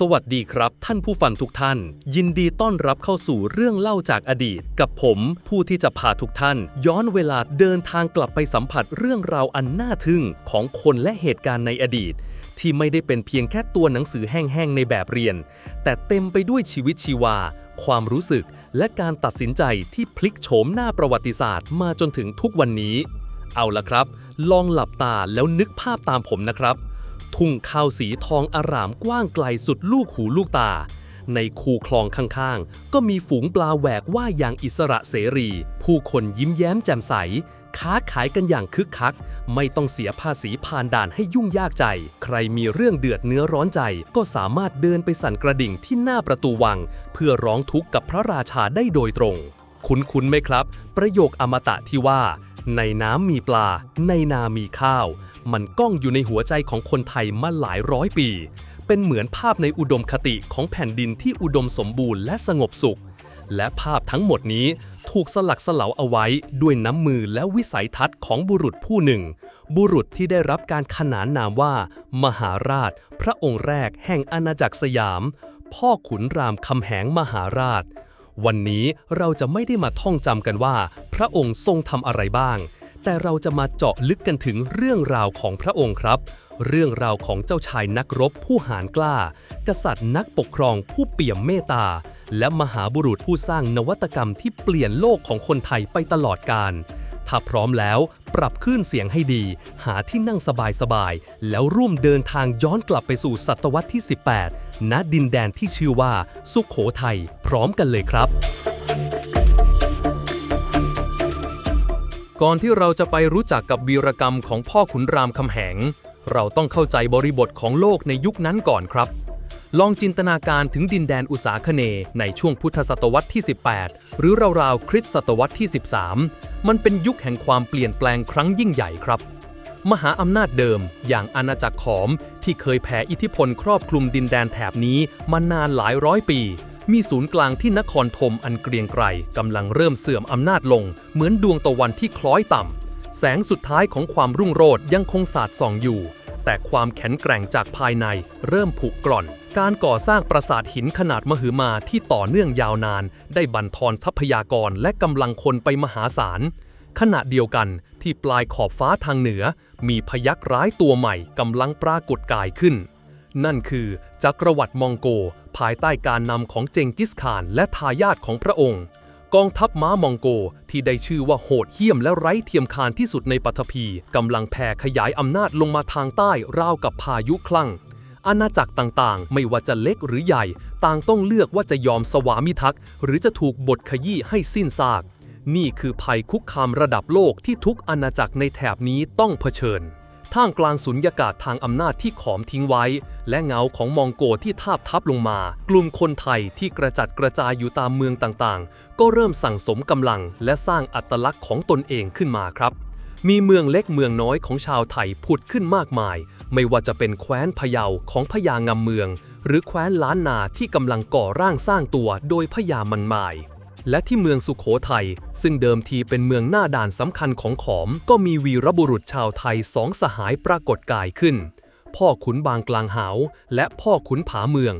สวัสดีครับ ท่านผู้ฟังทุกท่าน ยินดีต้อนรับเข้าสู่เรื่องเล่าจากอดีต กับผมผู้ที่จะพาทุกท่าน ย้อนเวลาเดินทางกลับไปสัมผัสเรื่องราวอันน่าทึ่งของคนและเหตุการณ์ในอดีต ที่ไม่ได้เป็นเพียงแค่ตัวหนังสือแห้งๆในแบบเรียน แต่เต็มไปด้วยชีวิตชีวา ความรู้สึก และการตัดสินใจที่พลิกโฉมหน้าประวัติศาสตร์มาจนถึงทุกวันนี้ เอาละครับ ลองหลับตาแล้วนึกภาพตามผมนะครับ ทุ่งข้าวสีทองอารามกว้างไกลสุดลูกหูลูกตา ในคูคลองข้างๆ ก็มีฝูงปลาแหวกว่ายอย่างอิสระเสรี ผู้คนยิ้มแย้มแจ่มใส ค้าขายกันอย่างคึกคัก ไม่ต้องเสียภาษีผ่านด่านให้ยุ่งยากใจ ใครมีเรื่องเดือดเนื้อร้อนใจ ก็สามารถเดินไปสั่นกระดิ่งที่หน้าประตูวัง เพื่อร้องทุกข์กับพระราชาได้โดยตรง คุ้นๆไหมครับ ประโยคอมตะที่ว่าในน้ำมีปลา ในนามีข้าว มันก้องอยู่ในหัวใจของคนไทยมาหลายร้อยปี เป็นเหมือนภาพในอุดมคติของแผ่นดินที่อุดมสมบูรณ์และสงบสุข และภาพทั้งหมดนี้ถูกสลักสลาวเอาไว้ด้วยน้ำมือและวิสัยทัศน์ของบุรุษผู้หนึ่ง บุรุษที่ได้รับการขนานนามว่า มหาราช พระองค์แรกแห่งอาณาจักรสยาม พ่อขุนรามคำแหงมหาราช วันนี้เราจะไม่ได้มาท่องจำกันว่า พระองค์ทรงทำอะไรบ้าง แต่เราจะมาเจาะลึกกันถึงเรื่องราวของพระองค์ครับ เรื่องราวของเจ้าชายนักรบผู้หาญกล้า กษัตริย์นักปกครองผู้เปี่ยมเมตตา และมหาบุรุษผู้สร้างนวัตกรรมที่เปลี่ยนโลกของคนไทยไปตลอดกาลถ้าพร้อมแล้วปรับคลื่นเสียงให้ดี หาที่นั่งสบายๆ แล้วร่วมเดินทางย้อนกลับไปสู่ศตวรรษที่ 18 ณ ดินแดนที่ชื่อว่า สุขโขทัยพร้อมกันเลยครับ ก่อนที่เราจะไปรู้จักกับวีรกรรมของพ่อขุนรามคำแหง เราต้องเข้าใจบริบทของโลกในยุคนั้นก่อนครับ ลองจินตนาการถึงดินแดนอุษาคเนในช่วงพุทธศตวรรษที่ 18 หรือราวๆคริสตศตวรรษที่ 13 มันเป็นยุคแห่งความเปลี่ยนแปลงครั้งยิ่งใหญ่ครับ มหาอำนาจเดิม อย่างอาณาจักรขอมที่เคยแผ่อิทธิพลครอบคลุมดินแดนแถบนี้มานานหลายร้อยปี มีศูนย์กลางที่นครธมอันเกรียงไกรกำลังเริ่มเสื่อมอำนาจลง เหมือนดวงตะวันที่คล้อยต่ำ แสงสุดท้ายของความรุ่งโรจน์ยังคงสาดส่องอยู่ แต่ความแข็งแกร่งจากภายในเริ่มผุกร่อน การก่อสร้างปราสาทหินขนาดมหึมาที่ต่อเนื่องยาวนาน ได้บั่นทอนทรัพยากรและกำลังคนไปมหาศาลขณะเดียวกันที่ปลายขอบฟ้าทางเหนือ มีพยักร้ายตัวใหม่กำลังปรากฏกายขึ้น นั่นคือจักรวรรดิมองโก ภายใต้การนำของเจงกิสข่านและทายาทของพระองค์ กองทัพม้ามองโกที่ได้ชื่อว่าโหดเหี้ยมและไร้เทียมคานที่สุดในปฐพีกำลังแผ่ขยายอำนาจลงมาทางใต้ราวกับพายุคลั่งอาณาจักรต่างๆ ไม่ว่าจะเล็กหรือใหญ่ ต่างต้องเลือกว่าจะยอมสวามิภักดิ์หรือจะถูกบทขยี้ให้สิ้นซาก นี่คือภัยคุกคามระดับโลกที่ทุกอาณาจักรในแถบนี้ต้องเผชิญ ท่ามกลางสุญญากาศทางอำนาจที่ขอมทิ้งไว้ และเงาของมองโกที่ทาบทับลงมา กลุ่มคนไทยที่กระจัดกระจายอยู่ตามเมืองต่างๆ ก็เริ่มสั่งสมกำลังและสร้างอัตลักษณ์ของตนเองขึ้นมาครับ มีเมืองเล็กเมืองน้อยของชาวไทยผุดขึ้นมากมาย ไม่ว่าจะเป็นแคว้นพะเยาของพญางำเมือง หรือแคว้นล้านนาที่กำลังก่อร่างสร้างตัวโดยพญามันมาย และที่เมืองสุขโขทัยซึ่งเดิมทีเป็นเมืองหน้าด่านสำคัญของขอม ก็มีวีรบุรุษชาวไทยสองสหายปรากฏกายขึ้น พ่อขุนบางกลางหาว และพ่อขุนผาเมือง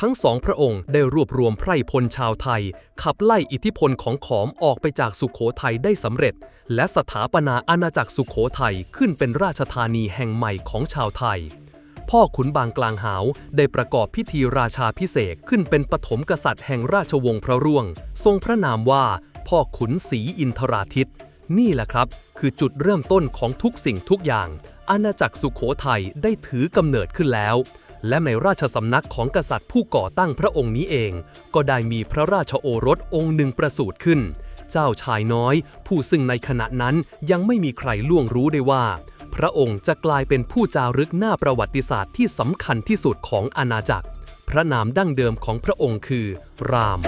ทั้งสองพระองค์ได้รวบรวมไพร่พลชาวไทย ขับไล่อิทธิพลของขอมออกไปจากสุขโขทัยได้สำเร็จ และสถาปนาอาณาจักรสุขโขทัยขึ้นเป็นราชธานีแห่งใหม่ของชาวไทย พ่อขุนบางกลางหาว ได้ประกอบพิธีราชาพิเศษขึ้นเป็นปฐมกษัตริย์แห่งราชวงศ์พระร่วง ทรงพระนามว่า พ่อขุนศรีอินทราทิต นี่แหละครับ คือจุดเริ่มต้นของทุกสิ่งทุกอย่าง อาณาจักรสุขโขทัยได้ถือกำเนิดขึ้นแล้ว และในราชสำนักของกษัตริย์ผู้ก่อตั้งพระองค์นี้เอง ก็ได้มีพระราชโอรสองค์หนึ่งประสูติขึ้น เจ้าชายน้อย ผู้ซึ่งในขณะนั้นยังไม่มีใครล่วงรู้ได้ว่า พระองค์จะกลายเป็นผู้จารึกหน้าประวัติศาสตร์ที่สำคัญที่สุดของอาณาจักร พระนามดั้งเดิมของพระองค์คือ ราม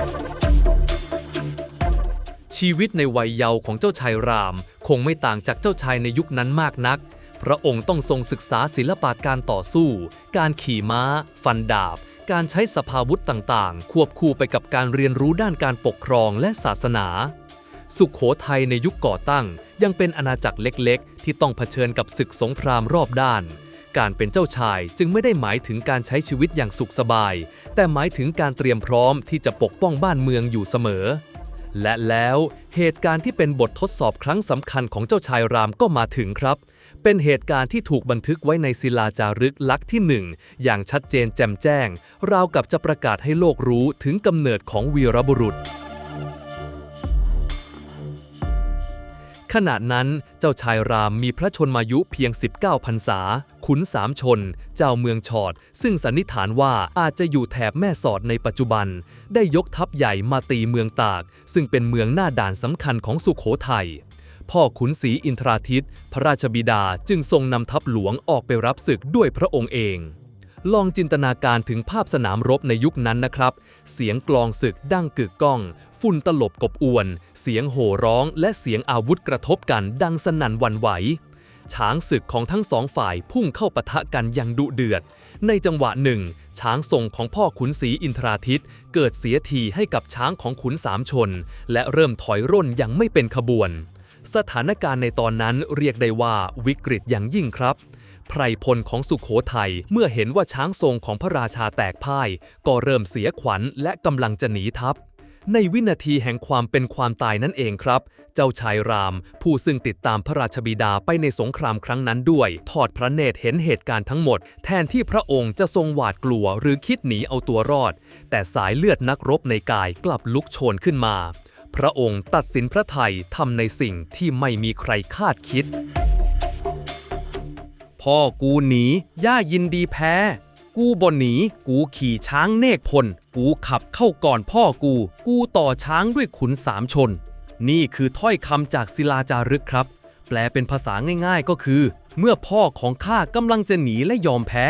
ชีวิตในวัยเยาว์ของเจ้าชายราม คงไม่ต่างจากเจ้าชายในยุคนั้นมากนัก พระองค์ต้องทรงศึกษาศิลปะการต่อสู้ การขี่ม้า ฟันดาบ การใช้สภาวุธต่างๆ ควบคู่ไปกับการเรียนรู้ด้านการปกครองและศาสนา สุขโขทัยในยุคก่อตั้งยังเป็นอาณาจักรเล็กๆ ที่ต้องเผชิญกับศึกสงครามรอบด้าน การเป็นเจ้าชายจึงไม่ได้หมายถึงการใช้ชีวิตอย่างสุขสบาย แต่หมายถึงการเตรียมพร้อมที่จะปกป้องบ้านเมืองอยู่เสมอ และแล้วเหตุการณ์ที่เป็นบททดสอบครั้งสำคัญของเจ้าชายรามก็มาถึงครับ เป็นเหตุการณ์ที่ถูกบันทึกไว้ในศิลาจารึกลักษณ์ที่หนึ่งอย่างชัดเจนแจ่มแจ้ง ราวกับจะประกาศให้โลกรู้ถึงกำเนิดของวีรบุรุษ ขณะนั้นเจ้าชายรามมีพระชนมายุเพียง 19พรรษา ขุนสามชน เจ้าเมืองชอด ซึ่งสันนิษฐานว่าอาจจะอยู่แถบแม่สอดในปัจจุบัน ได้ยกทัพใหญ่มาตีเมืองตาก ซึ่งเป็นเมืองหน้าด่านสำคัญของสุขโขทัยพ่อขุนศรีอินทราทิต พระราชบิดาจึงทรงนำทัพหลวงออกไปรับศึกด้วยพระองค์เอง ลองจินตนาการถึงภาพสนามรบในยุคนั้นนะครับ เสียงกลองศึกดังกึกก้อง ฝุ่นตลบกบอวน เสียงโห่ร้อง และเสียงอาวุธกระทบกันดังสนั่นวันไหว ช้างศึกของทั้งสองฝ่ายพุ่งเข้าปะทะกันอย่างดุเดือด ในจังหวะหนึ่ง ช้างทรงของพ่อขุนศรีอินทราทิต เกิดเสียทีให้กับช้างของขุนสามชน และเริ่มถอยร่นอย่างไม่เป็นขบวน สถานการณ์ในตอนนั้นเรียกได้ว่าวิกฤตอย่างยิ่งครับ ไพรพลของสุขโขทัยเมื่อเห็นว่าช้างทรงของพระราชาแตกพ่าย ก็เริ่มเสียขวัญและกำลังจะหนีทัพ ในวินาทีแห่งความเป็นความตายนั่นเองครับ เจ้าชายราม ผู้ซึ่งติดตามพระราชบิดาไปในสงครามครั้งนั้นด้วย ทอดพระเนตรเห็นเหตุการณ์ทั้งหมด แทนที่พระองค์จะทรงหวาดกลัวหรือคิดหนีเอาตัวรอด แต่สายเลือดนักรบในกายกลับลุกโชนขึ้นมา พระองค์ตัดสินพระไทยทำในสิ่งที่ไม่มีใครคาดคิด พ่อกูหนี ย่ายินดีแพ้ กูบ่หนี กูขี่ช้างเนกพล กูขับเข้าก่อนพ่อกู กูต่อช้างด้วยขุนสามชน นี่คือถ้อยคำจากศิลาจารึกครับ แปลเป็นภาษาง่ายๆก็คือ เมื่อพ่อของข้ากำลังจะหนีและยอมแพ้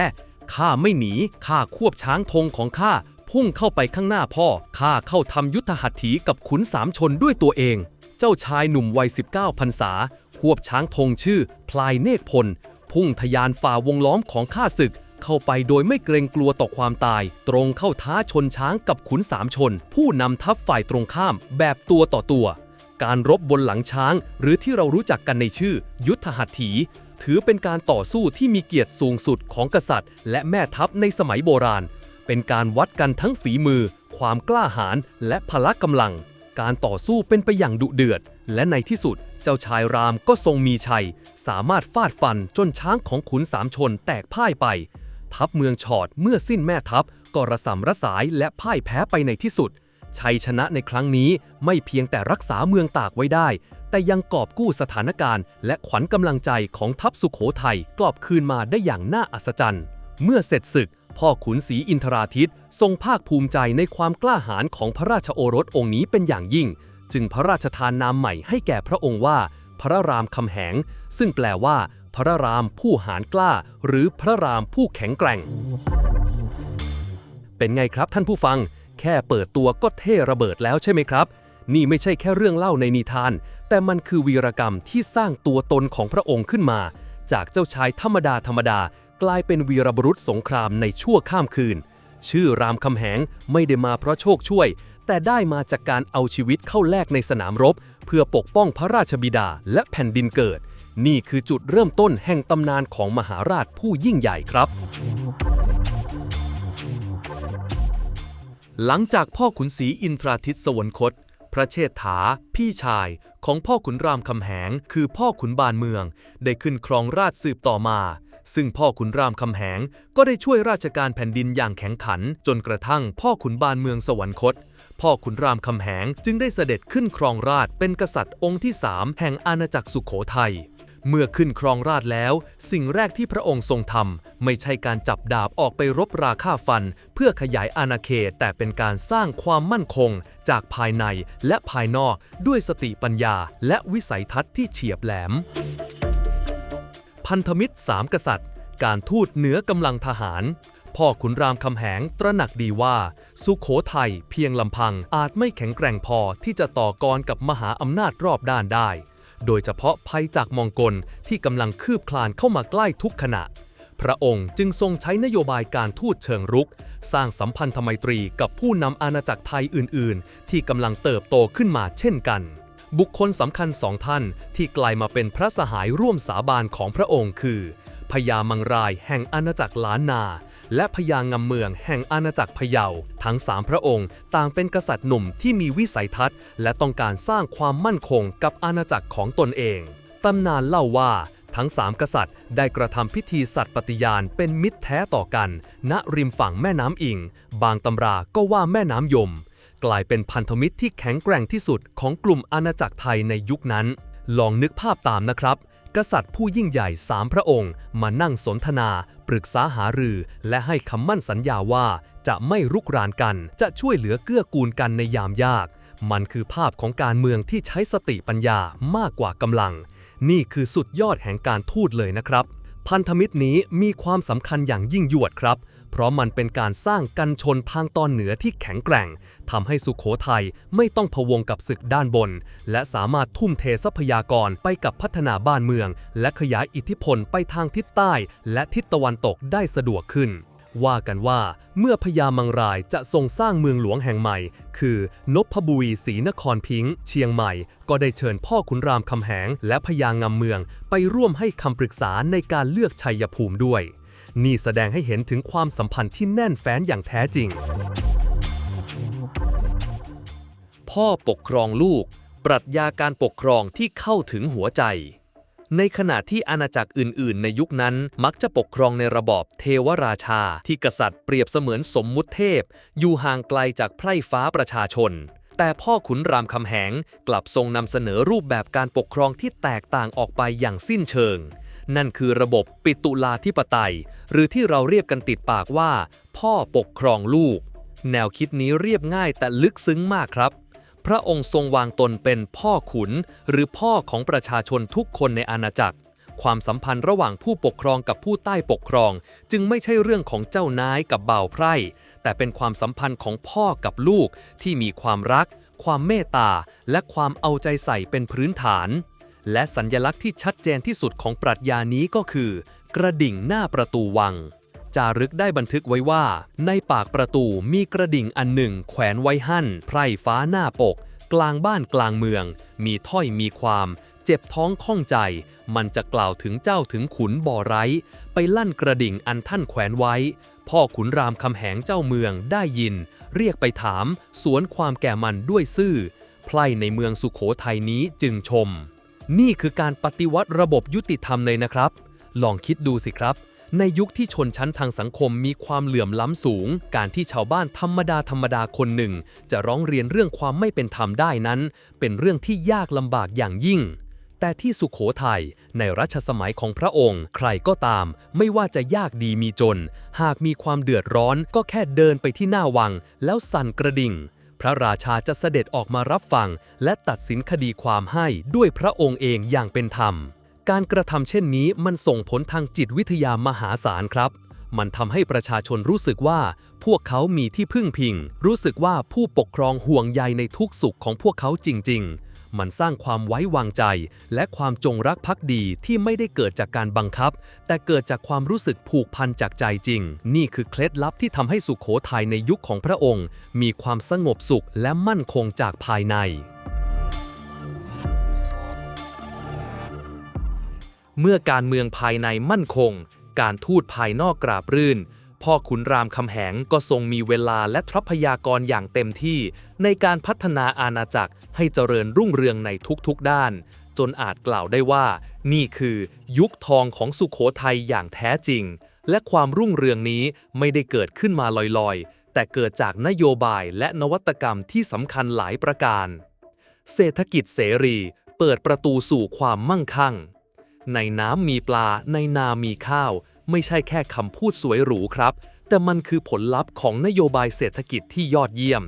ข้าไม่หนี ข้าควบช้างธงของข้าพุ่งเข้าไปข้างหน้าพ่อ ข้าเข้าทำยุทธหัตถีกับขุนสามชนด้วยตัวเอง เจ้าชายหนุ่มวัย 19 พรรษา ควบช้างธงชื่อ พลายเนกพล พุ่งทะยานฝ่าวงล้อมของข้าศึก เข้าไปโดยไม่เกรงกลัวต่อความตาย ตรงเข้าท้าชนช้างกับขุนสามชน ผู้นำทัพฝ่ายตรงข้ามแบบตัวต่อตัว การรบบนหลังช้าง หรือที่เรารู้จักกันในชื่อ ยุทธหัตถี ถือเป็นการต่อสู้ที่มีเกียรติสูงสุดของกษัตริย์ และแม่ทัพในสมัยโบราณ เป็นการวัดกันทั้งฝีมือ ความกล้าหาญและพละกำลัง การต่อสู้เป็นไปอย่างดุเดือด และในที่สุดเจ้าชายรามก็ทรงมีชัย สามารถฟาดฟันจนช้างของขุนสามชนแตกพ่ายไป ทัพเมืองชอดเมื่อสิ้นแม่ทัพก็ระสำระสายและพ่ายแพ้ไปในที่สุด ชัยชนะในครั้งนี้ไม่เพียงแต่รักษาเมืองตากไว้ได้ แต่ยังกอบกู้สถานการณ์ และขวัญกำลังใจของทัพสุขโขทัยกลอบคืนมาได้อย่างน่าอัศจรรย์ เมื่อเสร็จศึก พ่อขุนศรีอินทราทิตทรงภาคภูมิใจในความกล้าหาญของพระราชโอรสองค์นี้เป็นอย่างยิ่ง จึงพระราชทานนามใหม่ให้แก่พระองค์ว่า พระรามคำแหง ซึ่งแปลว่า พระรามผู้หารกล้า หรือพระรามผู้แข็งแกร่ง เป็นไงครับท่านผู้ฟัง แค่เปิดตัวก็เท่ระเบิดแล้วใช่ไหมครับ นี่ไม่ใช่แค่เรื่องเล่าในนิทาน แต่มันคือวีรกรรมที่สร้างตัวตนของพระองค์ขึ้นมา จากเจ้าชายธรรมดาธรรมดา กลายเป็นวีรบุรุษสงครามในชั่วข้ามคืน ชื่อรามคำแหงไม่ได้มาเพราะโชคช่วย แต่ได้มาจากการเอาชีวิตเข้าแลกในสนามรบ เพื่อปกป้องพระราชบิดาและแผ่นดินเกิด นี่คือจุดเริ่มต้นแห่งตำนานของมหาราชผู้ยิ่งใหญ่ครับ หลังจากพ่อขุนศรีอินทราทิตสวรรคตพระเชษฐา พี่ชาย ของพ่อขุนรามคำแหง คือพ่อขุนบานเมือง ได้ขึ้นครองราชสืบต่อมา ซึ่งพ่อขุนรามคำแหงก็ได้ช่วยราชการแผ่นดินอย่างแข็งขัน จนกระทั่งพ่อขุนบานเมืองสวรรคต พ่อขุนรามคำแหงจึงได้เสด็จขึ้นครองราชเป็นกษัตริย์องค์ที่สามแห่งอาณาจักรสุขโขทัยเมื่อขึ้นครองราชแล้ว สิ่งแรกที่พระองค์ทรงทำไม่ใช่การจับดาบออกไปรบราฆ่าฟัน เพื่อขยายอาณาเขตแต่เป็นการสร้างความมั่นคง จากภายในและภายนอกด้วยสติปัญญาและวิสัยทัศน์ที่เฉียบแหลม พันธมิตรสามกษัตริย์ การทูตเหนือกำลังทหาร พ่อขุนรามคำแหงตระหนักดีว่า สุขโขทัยเพียงลำพังอาจไม่แข็งแกร่งพอที่จะต่อกรกับมหาอำนาจรอบด้านได้ โดยเฉพาะภัยจากมองกลที่กำลังคืบคลานเข้ามาใกล้ทุกขณะ พระองค์จึงทรงใช้นโยบายการทูตเชิงรุก สร้างสัมพันธไมตรีกับผู้นำอาณาจักรไทยอื่น ๆ ที่กำลังเติบโตขึ้นมาเช่นกัน บุคคลสำคัญสองท่านที่กลายมาเป็นพระสหายร่วมสาบานของพระองค์คือพญามังรายแห่งอาณาจักรล้านนา และพญางำเมืองแห่งอาณาจักรพะเยา ทั้งสามพระองค์ ต่างเป็นกษัตริย์หนุ่มที่มีวิสัยทัศน์ และต้องการสร้างความมั่นคงกับอาณาจักรของตนเอง ตำนานเล่าว่าทั้งสามกษัตริย์ได้กระทำพิธีสัตย์ปฏิญาณเป็นมิตรแท้ต่อกัน ณริมฝั่งแม่น้ำอิง บางตำราก็ว่าแม่น้ำยม กลายเป็นพันธมิตรที่แข็งแกร่งที่สุดของกลุ่มอาณาจักรไทยในยุคนั้น ลองนึกภาพตามนะครับ กษัตริย์ผู้ยิ่งใหญ่สามพระองค์ มานั่งสนทนา ปรึกษาหารือ และให้คำมั่นสัญญาว่า จะไม่รุกรานกัน จะช่วยเหลือเกื้อกูลกันในยามยาก มันคือภาพของการเมืองที่ใช้สติปัญญามากกว่ากำลัง นี่คือสุดยอดแห่งการทูตเลยนะครับพันธมิตรนี้มีความสำคัญอย่างยิ่งยวดครับ เพราะมันเป็นการสร้างกันชนทางตอนเหนือที่แข็งแกร่งทำให้สุขโขทัยไม่ต้องพะวงกับศึกด้านบน และสามารถทุ่มเททรัพยากรไปกับพัฒนาบ้านเมือง และขยายอิทธิพลไปทางทิศใต้ และทิศตะวันตกได้สะดวกขึ้น ว่ากันว่าเมื่อพญามังรายจะทรงสร้างเมืองหลวงแห่งใหม่ คือนพบุรีศรีนครพิงค์เชียงใหม่ ก็ได้เชิญพ่อขุนรามคำแหง และพญางำเมือง ไปร่วมให้คำปรึกษาในการเลือกชัยภูมิด้วย นี่แสดงให้เห็นถึงความสัมพันธ์ที่แน่นแฟ้นอย่างแท้จริง พ่อปกครองลูก ปรัชญาการปกครองที่เข้าถึงหัวใจ ในขณะที่อาณาจักรอื่น ๆ ในยุคนั้นมักจะปกครองในระบอบเทวราชา ที่กษัตริย์เปรียบเสมือนสมมุติเทพ อยู่ห่างไกลจากไพร่ฟ้าประชาชนแต่พ่อขุนรามคำแหงกลับทรงนำเสนอรูปแบบการปกครองที่แตกต่างออกไปอย่างสิ้นเชิง นั่นคือระบบปิตุลาธิปไตย หรือที่เราเรียกกันติดปากว่า พ่อปกครองลูก แนวคิดนี้เรียบง่ายแต่ลึกซึ้งมากครับ พระองค์ทรงวางตนเป็นพ่อขุน หรือพ่อของประชาชนทุกคนในอาณาจักร ความสัมพันธ์ระหว่างผู้ปกครองกับผู้ใต้ปกครอง จึงไม่ใช่เรื่องของเจ้านายกับบ่าวไพร่ แต่เป็นความสัมพันธ์ของพ่อกับลูกที่มีความรัก ความเมตตาและความเอาใจใส่เป็นพื้นฐาน และสัญญลักษณ์ที่ชัดเจนที่สุดของปรัชญานี้ก็คือ กระดิ่งหน้าประตูวัง จารึกได้บันทึกไว้ว่า ในปากประตูมีกระดิ่งอันหนึ่ง แขวนไว้หั่น ไพร่ฟ้าหน้าปก กลางบ้านกลางเมือง มีถ้อยมีความ เจ็บท้องข้องใจ มันจะกล่าวถึงเจ้าถึงขุนบ่อไร้ ไปลั่นกระดิ่งอันท่านแขวนไว้ พ่อขุนรามคำแหงเจ้าเมืองได้ยิน เรียกไปถาม สวนความแก่มันด้วยซื่อไพร่ในเมืองสุขโขทัยนี้จึงชม นี่คือการปฏิวัติระบบยุติธรรมเลยนะครับ ลองคิดดูสิครับ ในยุคที่ชนชั้นทางสังคมมีความเหลื่อมล้ำสูง การที่ชาวบ้านธรรมดาธรรมดาคนหนึ่ง จะร้องเรียนเรื่องความไม่เป็นธรรมได้นั้น เป็นเรื่องที่ยากลำบากอย่างยิ่งแต่ที่สุขโขทัยในรัชสมัยของพระองค์ ใครก็ตาม ไม่ว่าจะยากดีมีจน หากมีความเดือดร้อนก็แค่เดินไปที่หน้าวัง แล้วสั่นกระดิ่ง พระราชาจะเสด็จออกมารับฟัง และตัดสินคดีความให้ด้วยพระองค์เองอย่างเป็นธรรม การกระทำเช่นนี้มันส่งผลทางจิตวิทยามหาศาลครับ มันทำให้ประชาชนรู้สึกว่า พวกเขามีที่พึ่งพิง รู้สึกว่าผู้ปกครองห่วงใยในทุกสุขของพวกเขาจริง ๆ มันสร้างความไว้วางใจ และความจงรักภักดีที่ไม่ได้เกิดจากการบังคับ แต่เกิดจากความรู้สึกผูกพันจากใจจริง นี่คือเคล็ดลับที่ทำให้สุขโขทัยในยุคของพระองค์ มีความสงบสุขและมั่นคงจากภายใน เมื่อการเมืองภายในมั่นคง การทูตภายนอกกราบรื่น พ่อขุนรามคำแหงก็ทรงมีเวลาและทรัพยากรอย่างเต็มที่ ในการพัฒนาอาณาจักรให้เจริญรุ่งเรืองในทุกๆด้าน จนอาจกล่าวได้ว่า นี่คือยุคทองของสุขโขทัยอย่างแท้จริง และความรุ่งเรืองนี้ไม่ได้เกิดขึ้นมาลอยๆ แต่เกิดจากนโยบายและนวัตกรรมที่สำคัญหลายประการ เศรษฐกิจเสรี เปิดประตูสู่ความมั่งคั่ง ในน้ำมีปลาในนามีข้าว ไม่ใช่แค่คำพูดสวยหรูครับ แต่มันคือผลลัพธ์ของนโยบายเศรษฐกิจที่ยอดเยี่ยม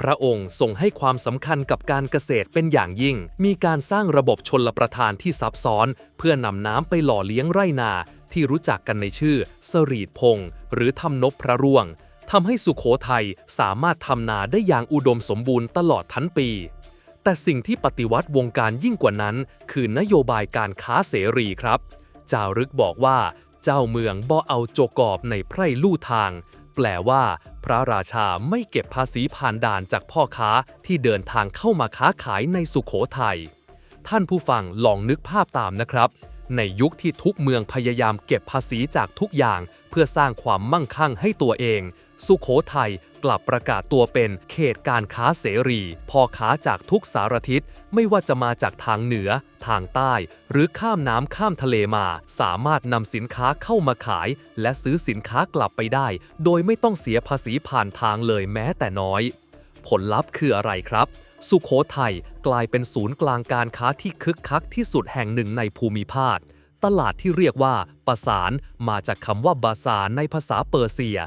พระองค์ทรงให้ความสำคัญกับการเกษตรเป็นอย่างยิ่ง มีการสร้างระบบชนลประทานที่ซับซ้อน เพื่อนำน้ำไปหล่อเลี้ยงไร่นาที่รู้จักกันในชื่อสรีดพงศ์หรือทำนบพระร่วงทำให้สุโขทัยสามารถทำนาได้อย่างอุดมสมบูรณ์ตลอดทั้งปี แต่สิ่งที่ปฏิวัติวงการยิ่งกว่านั้น คือนโยบายการค้าเสรีครับ จารึกบอกว่า เจ้าเมืองบ่เอาโจกอบในไพร่ลู่ทาง แปลว่า พระราชาไม่เก็บภาษีผ่านด่านจากพ่อค้าที่เดินทางเข้ามาค้าขายในสุขโขทัย ท่านผู้ฟังลองนึกภาพตามนะครับ ในยุคที่ทุกเมืองพยายามเก็บภาษีจากทุกอย่าง เพื่อสร้างความมั่งคั่งให้ตัวเอง สุโขทัยกลับประกาศตัวเป็นเขตการค้าเสรีพอค้าจากทุกสารทิศไม่ว่าจะมาจากทางเหนือ ทางใต้ หรือข้ามน้ำข้ามทะเลมา สามารถนำสินค้าเข้ามาขาย และซื้อสินค้ากลับไปได้ โดยไม่ต้องเสียภาษีผ่านทางเลยแม้แต่น้อย ผลลัพธ์คืออะไรครับสุขโขทัยกลายเป็นศูนย์กลางการค้าที่คึกคักที่สุดแห่งหนึ่งในภูมิภาค ตลาดที่เรียกว่าปสารมาจากคำว่าบาซาร์ในภาษาเปอร์เซีย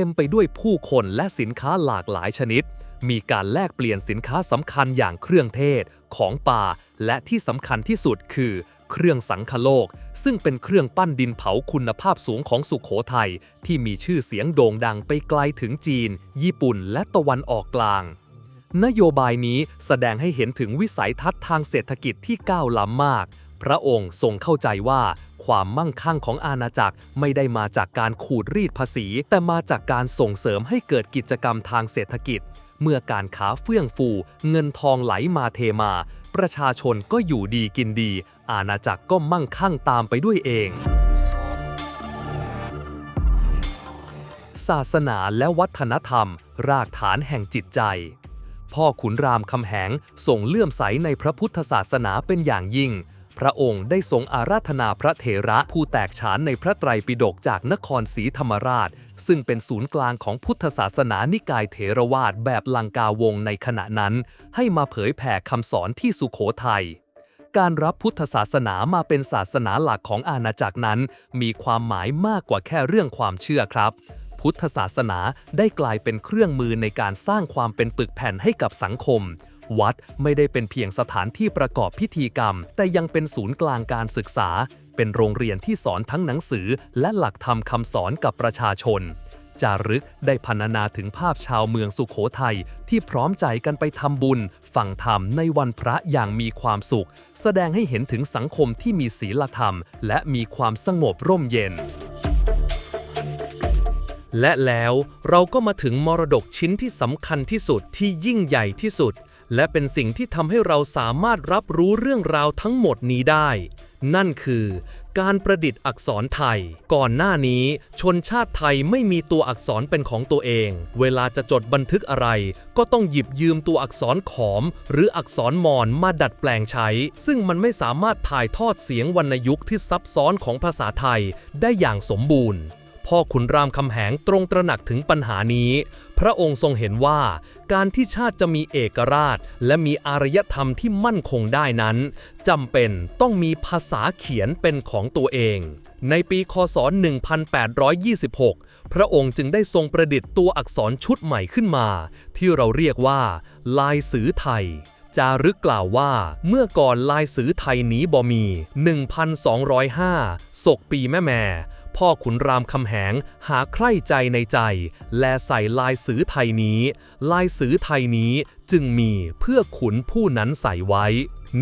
เต็มไปด้วยผู้คนและสินค้าหลากหลายชนิด มีการแลกเปลี่ยนสินค้าสำคัญอย่างเครื่องเทศ ของป่า และที่สำคัญที่สุดคือ เครื่องสังคโลก ซึ่งเป็นเครื่องปั้นดินเผาคุณภาพสูงของสุขโขทัยที่มีชื่อเสียงโด่งดังไปไกลถึงจีน ญี่ปุ่น และตะวันออกกลางนโยบายนี้แสดงให้เห็นถึงวิสัยทัศน์ทางเศรษฐกิจที่ก้าวล้ำมาก พระองค์ทรงเข้าใจว่า ความมั่งคั่งของอาณาจักรไม่ได้มาจากการขูดรีดภาษี แต่มาจากการส่งเสริมให้เกิดกิจกรรมทางเศรษฐกิจ เมื่อการค้าเฟื่องฟู เงินทองไหลมาเทมา ประชาชนก็อยู่ดีกินดี อาณาจักรก็มั่งคั่งตามไปด้วยเอง ศาสนาและวัฒนธรรม รากฐานแห่งจิตใจพ่อขุนรามคำแหงทรงเลื่อมใสในพระพุทธศาสนาเป็นอย่างยิ่ง พระองค์ได้ทรงอาราธนาพระเถระผู้แตกฉานในพระไตรปิฎกจากนครศรีธรรมราช ซึ่งเป็นศูนย์กลางของพุทธศาสนานิกายเถรวาทแบบลังกาวงในขณะนั้น ให้มาเผยแผ่คำสอนที่สุโขทัยการรับพุทธศาสนามาเป็นศาสนาหลักของอาณาจักรนั้น มีความหมายมากกว่าแค่เรื่องความเชื่อครับ พุทธศาสนาได้กลายเป็นเครื่องมือในการสร้างความเป็นปึกแผ่นให้กับสังคม วัดไม่ได้เป็นเพียงสถานที่ประกอบพิธีกรรม แต่ยังเป็นศูนย์กลางการศึกษา เป็นโรงเรียนที่สอนทั้งหนังสือ และหลักธรรมคำสอนกับประชาชน จารึกได้พรรณนาถึงภาพชาวเมืองสุขโขทัยที่พร้อมใจกันไปทำบุญ ฟังธรรมในวันพระอย่างมีความสุข แสดงให้เห็นถึงสังคมที่มีศีลธรรม และมีความสงบร่มเย็นและแล้วเราก็มาถึงมรดกชิ้นที่สำคัญที่สุดที่ยิ่งใหญ่ที่สุด และเป็นสิ่งที่ทำให้เราสามารถรับรู้เรื่องราวทั้งหมดนี้ได้ นั่นคือ การประดิษฐ์อักษรไทย ก่อนหน้านี้ ชนชาติไทยไม่มีตัวอักษรเป็นของตัวเอง เวลาจะจดบันทึกอะไร ก็ต้องหยิบยืมตัวอักษรขอม หรืออักษรมอญมาดัดแปลงใช้ ซึ่งมันไม่สามารถถ่ายทอดเสียงวรรณยุกต์ที่ซับซ้อนของภาษาไทยได้อย่างสมบูรณ์ พ่อขุนรามคำแหงตรงตระหนักถึงปัญหานี้ พระองค์ทรงเห็นว่า การที่ชาติจะมีเอกราช และมีอารยธรรมที่มั่นคงได้นั้นจำเป็นต้องมีภาษาเขียนเป็นของตัวเอง ในปีคศ 1826 พระองค์จึงได้ทรงประดิษฐ์ตัวอักษรชุดใหม่ขึ้นมา ที่เราเรียกว่า ลายสือไทยจารึกกล่าวว่าเมื่อก่อนลายสือไทยนี้บ่มี 1,205ศกปีแม่แม่ พ่อขุนรามคำแหงหาใคร่ใจในใจ และใส่ลายสือไทยนี้ ลายสือไทยนี้จึงมีเพื่อขุนผู้นั้นใส่ไว้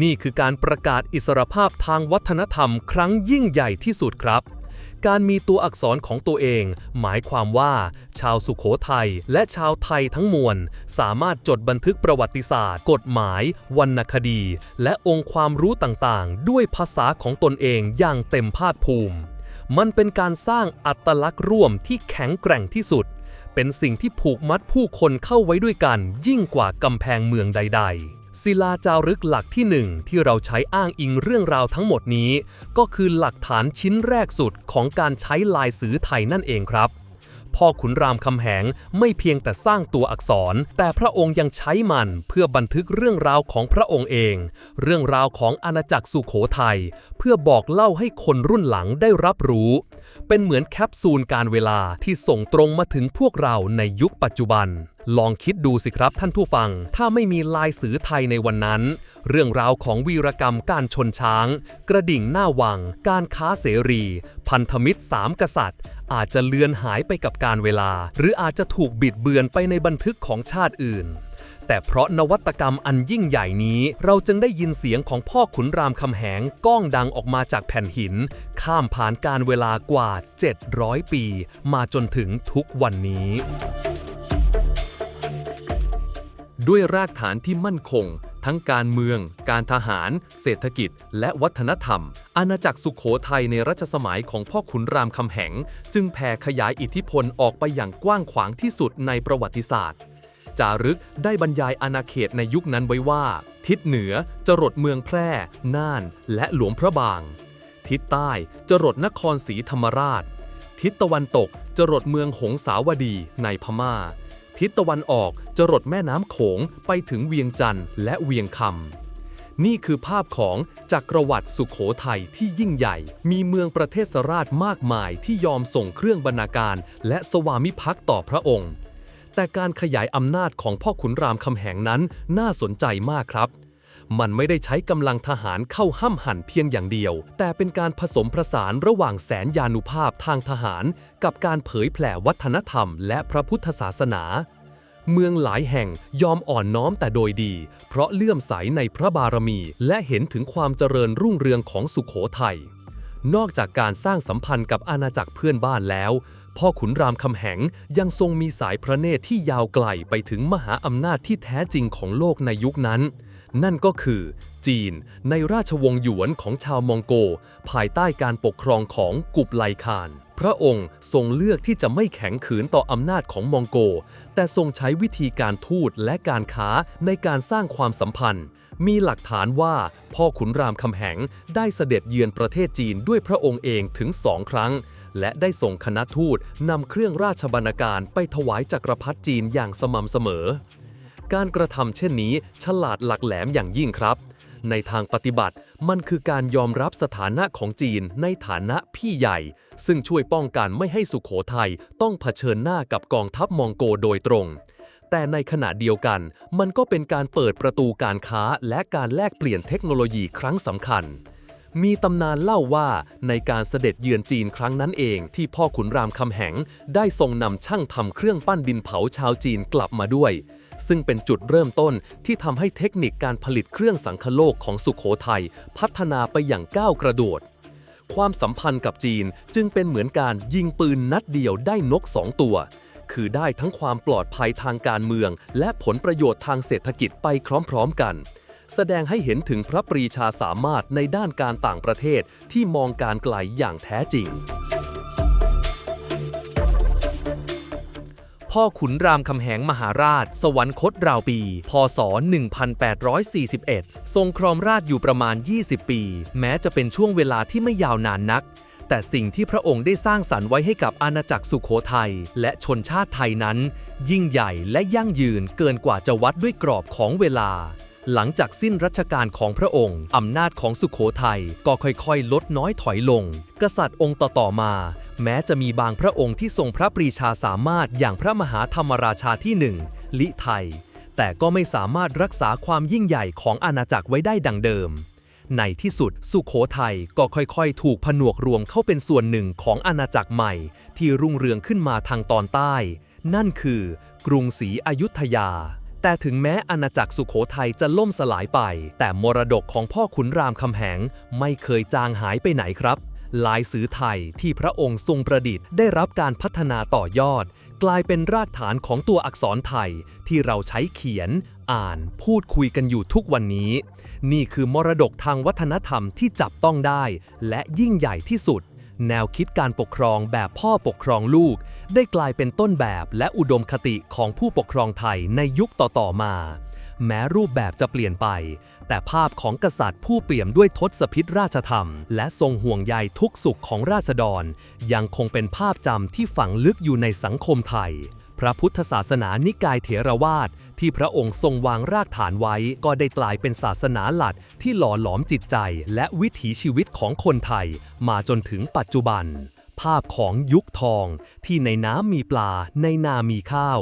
นี่คือการประกาศอิสรภาพทางวัฒนธรรมครั้งยิ่งใหญ่ที่สุดครับการมีตัวอักษรของตัวเอง หมายความว่า ชาวสุขโขทัยและชาวไทยทั้งมวล สามารถจดบันทึกประวัติศาสตร์ กฎหมาย วรรณคดี และองค์ความรู้ต่างๆ ด้วยภาษาของตนเองอย่างเต็มภาคภูมิ มันเป็นการสร้างอัตลักษณ์ร่วมที่แข็งแกร่งที่สุด เป็นสิ่งที่ผูกมัดผู้คนเข้าไว้ด้วยกัน ยิ่งกว่ากำแพงเมืองใด ๆศิลาจารึกหลักที่หนึ่งที่เราใช้อ้างอิงเรื่องราวทั้งหมดนี้ ก็คือหลักฐานชิ้นแรกสุดของการใช้ลายสือไทยนั่นเองครับ พ่อขุนรามคำแหงไม่เพียงแต่สร้างตัวอักษร แต่พระองค์ยังใช้มันเพื่อบันทึกเรื่องราวของพระองค์เอง เรื่องราวของอาณาจักรสุโขทัยเพื่อบอกเล่าให้คนรุ่นหลังได้รับรู้ เป็นเหมือนแคปซูลการเวลาที่ส่งตรงมาถึงพวกเราในยุคปัจจุบัน ลองคิดดูสิครับท่านผู้ฟัง ถ้าไม่มีลายสือไทยในวันนั้น เรื่องราวของวีรกรรมการชนช้าง กระดิ่งหน้าวัง การค้าเสรี พันธมิตรสามกษัตริย์ อาจจะเลือนหายไปกับการเวลา หรืออาจจะถูกบิดเบือนไปในบันทึกของชาติอื่นแต่เพราะนวัตกรรมอันยิ่งใหญ่นี้ เราจึงได้ยินเสียงของพ่อขุนรามคำแหงก้องดังออกมาจากแผ่นหิน ข้ามผ่านการเวลากว่า 700 ปี มาจนถึงทุกวันนี้ ด้วยรากฐานที่มั่นคง ทั้งการเมือง การทหาร เศรษฐกิจ และวัฒนธรรม อาณาจักรสุขโขทัยในรัชสมัยของพ่อขุนรามคำแหง จึงแผ่ขยายอิทธิพลออกไปอย่างกว้างขวางที่สุดในประวัติศาสตร์ จารึกได้บรรยายอาณาเขตในยุคนั้นไว้ว่า ทิศเหนือจรดเมืองแพร่ น่าน และหลวงพระบาง ทิศใต้จรดนครศรีธรรมราช ทิศตะวันตกจรดเมืองหงสาวดีในพม่า ทิศตะวันออกจรดแม่น้ำโขงไปถึงเวียงจันทร์และเวียงคำนี่คือภาพของจักรวรรดิสุขโขทัยที่ยิ่งใหญ่ มีเมืองประเทศราชมากมายที่ยอมส่งเครื่องบรรณาการ และสวามิภักดิ์ต่อพระองค์ แต่การขยายอำนาจของพ่อขุนรามคำแหงนั้นน่าสนใจมากครับ มันไม่ได้ใช้กำลังทหารเข้าห้ำหั่นเพียงอย่างเดียว แต่เป็นการผสมผสานระหว่างแสนยานุภาพทางทหาร กับการเผยแผ่วัฒนธรรมและพระพุทธศาสนา เมืองหลายแห่งยอมอ่อนน้อมแต่โดยดี เพราะเลื่อมใสในพระบารมี และเห็นถึงความเจริญรุ่งเรืองของสุขโขทัยนอกจากการสร้างสัมพันธ์กับอาณาจักรเพื่อนบ้านแล้ว พ่อขุนรามคำแหงยังทรงมีสายพระเนตรที่ยาวไกลไปถึงมหาอำนาจที่แท้จริงของโลกในยุคนั้น นั่นก็คือ จีนในราชวงศ์หยวนของชาวมองโก ภายใต้การปกครองของกุบไลคาน พระองค์ทรงเลือกที่จะไม่แข็งขืนต่ออำนาจของมองโก แต่ทรงใช้วิธีการทูตและการค้าในการสร้างความสัมพันธ์ มีหลักฐานว่าพ่อขุนรามคำแหงได้เสด็จเยือนประเทศจีนด้วยพระองค์เองถึงสองครั้งและได้ส่งคณะทูตนำเครื่องราชบรรณาการไปถวายจักรพรรดิจีนอย่างสม่ำเสมอ การกระทำเช่นนี้ ฉลาดหลักแหลมอย่างยิ่งครับ ในทางปฏิบัติมันคือการยอมรับสถานะของจีนในฐานะพี่ใหญ่ ซึ่งช่วยป้องกันไม่ให้สุขโขทัยต้องเผชิญหน้ากับกองทัพมองโกโดยตรง แต่ในขณะเดียวกัน มันก็เป็นการเปิดประตูการค้าและการแลกเปลี่ยนเทคโนโลยีครั้งสำคัญมีตำนานเล่าว่าในการเสด็จเยือนจีนครั้งนั้นเองที่พ่อขุนรามคำแหง ได้ทรงนำช่างทำเครื่องปั้นดินเผาชาวจีนกลับมาด้วย ซึ่งเป็นจุดเริ่มต้นที่ทำให้เทคนิคการผลิตเครื่องสังคโลกของสุขโขทัยพัฒนาไปอย่างก้าวกระโดด ความสัมพันธ์กับจีนจึงเป็นเหมือนการยิงปืนนัดเดียวได้นกสองตัว คือได้ทั้งความปลอดภัยทางการเมือง และผลประโยชน์ทางเศรษฐกิจไปพร้อมๆกันแสดงให้เห็นถึงพระปรีชาสามารถในด้านการต่างประเทศที่มองการไกลอย่างแท้จริง พ่อขุนรามคำแหงมหาราช สวรรคตราวปี พศ 1841 ทรงครองราชอยู่ประมาณ 20 ปี แม้จะเป็นช่วงเวลาที่ไม่ยาวนานนัก แต่สิ่งที่พระองค์ได้สร้างสรรค์ไว้ให้กับอาณาจักรสุขโขทัยและชนชาติไทยนั้น ยิ่งใหญ่และยั่งยืนเกินกว่าจะวัดด้วยกรอบของเวลา หลังจากสิ้นรัชกาลของพระองค์ อำนาจของสุขโขทัยก็ค่อยๆ ลดน้อยถอยลง กษัตริย์องค์ต่อๆมา แม้จะมีบางพระองค์ที่ทรงพระปรีชาสามารถอย่างพระมหาธรรมราชาที่หนึ่งลิไทย แต่ก็ไม่สามารถรักษาความยิ่งใหญ่ของอาณาจักรไว้ได้ดังเดิม ในที่สุดสุขโขทัยก็ค่อยๆ ถูกผนวกรวมเข้าเป็นส่วนหนึ่งของอาณาจักรใหม่ ที่รุ่งเรืองขึ้นมาทางตอนใต้ นั่นคือ กรุงศรีอยุธยา แต่ถึงแม้อาณาจักรสุขโขทัยจะล่มสลายไป แต่มรดกของพ่อขุนรามคำแหงไม่เคยจางหายไปไหนครับลายสือไทยที่พระองค์ทรงประดิษฐ์ได้รับการพัฒนาต่อยอด กลายเป็นรากฐานของตัวอักษรไทยที่เราใช้เขียน อ่าน พูดคุยกันอยู่ทุกวันนี้ นี่คือมรดกทางวัฒนธรรมที่จับต้องได้ และยิ่งใหญ่ที่สุด แนวคิดการปกครองแบบพ่อปกครองลูก ได้กลายเป็นต้นแบบและอุดมคติของผู้ปกครองไทยในยุคต่อ ๆ มา แม้รูปแบบจะเปลี่ยนไป แต่ภาพของกษัตริย์ผู้เปี่ยมด้วยทศพิธราชธรรม และทรงห่วงใยทุกสุขของราษฎร ยังคงเป็นภาพจำที่ฝังลึกอยู่ในสังคมไทย พระพุทธศาสนานิกายเถรวาทที่พระองค์ทรงวางรากฐานไว้ ก็ได้กลายเป็นศาสนาหลักที่หล่อหลอมจิตใจ และวิถีชีวิตของคนไทย มาจนถึงปัจจุบัน ภาพของยุคทอง ที่ในน้ำมีปลา ในนามีข้าว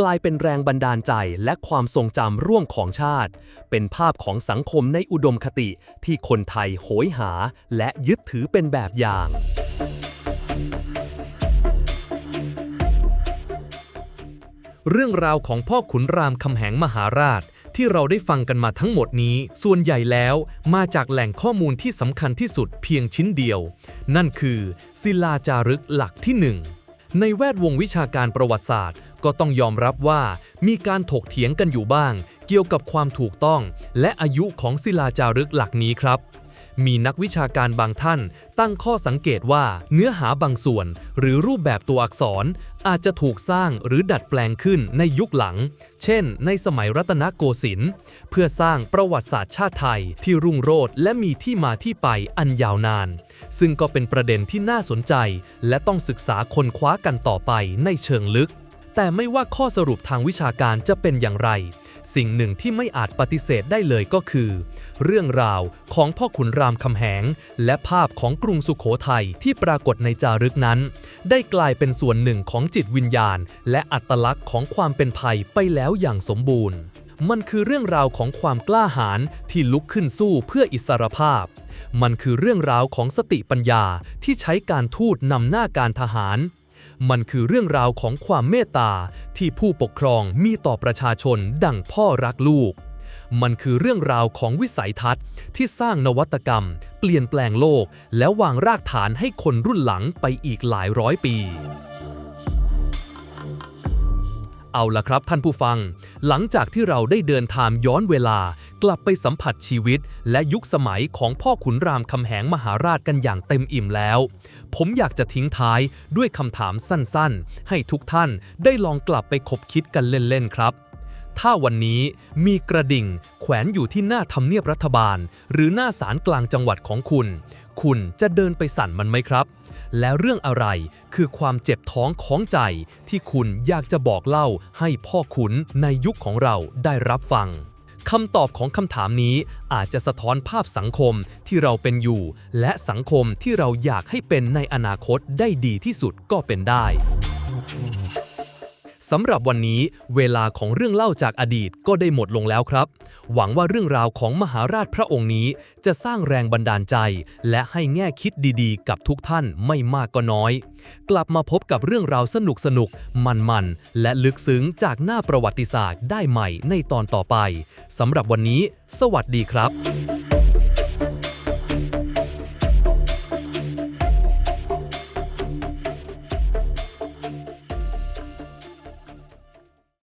กลายเป็นแรงบันดาลใจและความทรงจำร่วมของชาติ เป็นภาพของสังคมในอุดมคติที่คนไทยโหยหา และยึดถือเป็นแบบอย่าง เรื่องราวของพ่อขุนรามคำแหงมหาราช ที่เราได้ฟังกันมาทั้งหมดนี้ ส่วนใหญ่แล้วมาจากแหล่งข้อมูลที่สำคัญที่สุดเพียงชิ้นเดียว นั่นคือศิลาจารึกหลักที่หนึ่งในแวดวงวิชาการประวัติศาสตร์ ก็ต้องยอมรับว่ามีการถกเถียงกันอยู่บ้าง เกี่ยวกับความถูกต้อง และอายุของศิลาจารึกหลักนี้ครับ มีนักวิชาการบางท่าน ตั้งข้อสังเกตว่าเนื้อหาบางส่วน หรือรูปแบบตัวอักษร อาจจะถูกสร้างหรือดัดแปลงขึ้นในยุคหลัง เช่น ในสมัยรัตนโกสินทร์เพื่อสร้างประวัติศาสตร์ชาติไทยที่รุ่งโรจน์และมีที่มาที่ไปอันยาวนาน ซึ่งก็เป็นประเด็นที่น่าสนใจ และต้องศึกษาค้นคว้ากันต่อไปในเชิงลึก แต่ไม่ว่าข้อสรุปทางวิชาการจะเป็นอย่างไร สิ่งหนึ่งที่ไม่อาจปฏิเสธได้เลยก็คือ เรื่องราวของพ่อขุนรามคำแหง และภาพของกรุงสุขโขทัยที่ปรากฏในจารึกนั้น ได้กลายเป็นส่วนหนึ่งของจิตวิญญาณ และอัตลักษณ์ของความเป็นไทยไปแล้วอย่างสมบูรณ์ มันคือเรื่องราวของความกล้าหาญที่ลุกขึ้นสู้เพื่ออิสรภาพ มันคือเรื่องราวของสติปัญญาที่ใช้การทูตนำหน้าการทหาร มันคือเรื่องราวของความเมตตาที่ผู้ปกครองมีต่อประชาชนดั่งพ่อรักลูก มันคือเรื่องราวของวิสัยทัศน์ที่สร้างนวัตกรรม เปลี่ยนแปลงโลก และวางรากฐานให้คนรุ่นหลังไปอีกหลายร้อยปี เอาละครับท่านผู้ฟัง หลังจากที่เราได้เดินทางย้อนเวลา กลับไปสัมผัสชีวิต และยุคสมัยของพ่อขุนรามคำแหงมหาราชกันอย่างเต็มอิ่มแล้ว ผมอยากจะทิ้งท้ายด้วยคำถามสั้นๆ ให้ทุกท่านได้ลองกลับไปคบคิดกันเล่นๆครับ ถ้าวันนี้มีกระดิ่งแขวนอยู่ที่หน้าทำเนียบรัฐบาล หรือหน้าศาลกลางจังหวัดของคุณ คุณจะเดินไปสั่นมันไหมครับ แล้วเรื่องอะไรคือความเจ็บท้องของใจที่คุณอยากจะบอกเล่าให้พ่อขุนในยุคของเราได้รับฟังคำตอบของคำถามนี้อาจจะสะท้อนภาพสังคมที่เราเป็นอยู่ และสังคมที่เราอยากให้เป็นในอนาคตได้ดีที่สุดก็เป็นได้ สำหรับวันนี้เวลาของเรื่องเล่าจากอดีตก็ได้หมดลงแล้วครับ หวังว่าเรื่องราวของมหาราชพระองค์นี้ จะสร้างแรงบันดาลใจ และให้แง่คิดดีๆ กับทุกท่านไม่มากก็น้อย กลับมาพบกับเรื่องราวสนุกสนุกมันๆ และลึกซึ้งจากหน้าประวัติศาสตร์ได้ใหม่ในตอนต่อไปสำหรับวันนี้ สวัสดีครับ